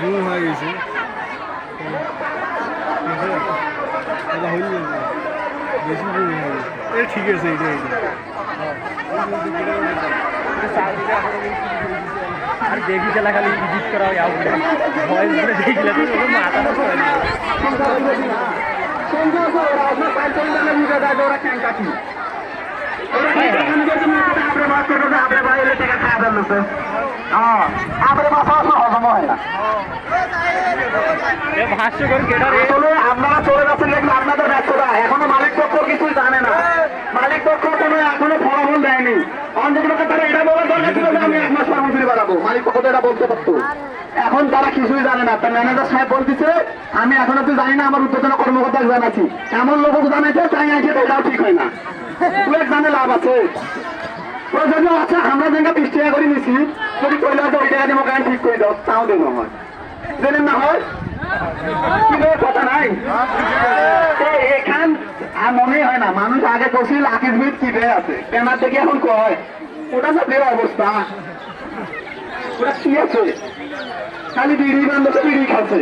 Zoom হয়ে গেছে। বেশি জুম হয়ে গেছে। এ ঠিক আছে এটা এটা আর দেখি চালা খালি ইডিট করা হয় আউট ভয়েস করে দেখিলে তো ওর মাথাটা পড়ে না। এ আমি তো এখন তারা কিছুই জানে না। তার ম্যানেজার সাহেব বলতেছে, আমি এখন অব্দি জানি না, আমার উদ্বোধন কর্মকর্তা জানাচ্ছি এমন লোক জানাইছে, তাই আছে এটাও ঠিক হয় না। এক জানে লাভ আছে। প্রয়োজন আছে, আমরা যেটা বিশ টাকা করে নিছি যদি কইলে ওই টাকা দিয়ে ঠিক করে দাও, তাও দেবো হয় জেনে না হয়? কথা নাই? এখান মনে হয় না, মানুষ আগে কছিল আকিস বিদ কিনে আছে? কেনার থেকে এখন কয়, ওটা তো দেওয়া অবস্থা। ওটা কি আছে? খালি বিড়ি বান্ধব বিড়ি খাচ্ছে।